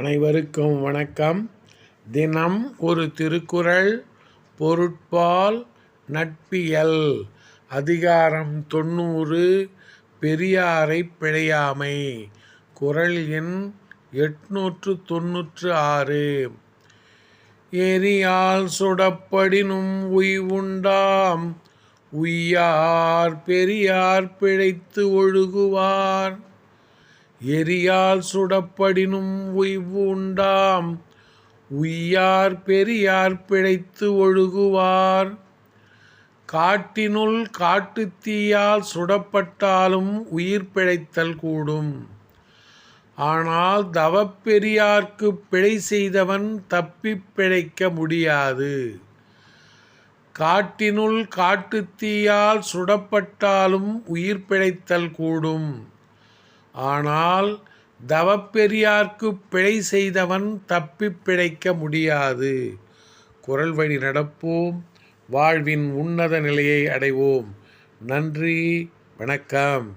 அனைவருக்கும் வணக்கம். தினம் ஒரு திருக்குறள் பொருட்பால் நட்பியல் அதிகாரம் தொண்ணூறு பெரியாரை பிழையாமை குரல் எண் எட்நூற்று தொன்னூற்று ஆறு. எரியால் சுடப்படினும் உய்வுண்டாம் உய்யார் பெரியார் பிழைத்து ஒழுகுவார். எரியால் சுடப்படினும் உய்வு உண்டாம் உய்யார் பெரியார் பிழைத்து ஒழுகுவார். காட்டினுள் காட்டுத்தீயால் சுடப்பட்டாலும் உயிர் பிழைத்தல் கூடும். ஆனால் தவப்பெரியார்க்கு பிழை செய்தவன் தப்பிப் பிழைக்க முடியாது. காட்டினுள் காட்டுத்தீயால் சுடப்பட்டாலும் உயிர் பிழைத்தல் கூடும். ஆனால் தவப்பெரியார்க்கு பிழை செய்தவன் தப்பிப் பிழைக்க முடியாது. குரல் வழி நடப்போம். வாழ்வின் உன்னத நிலையை அடைவோம். நன்றி. வணக்கம்.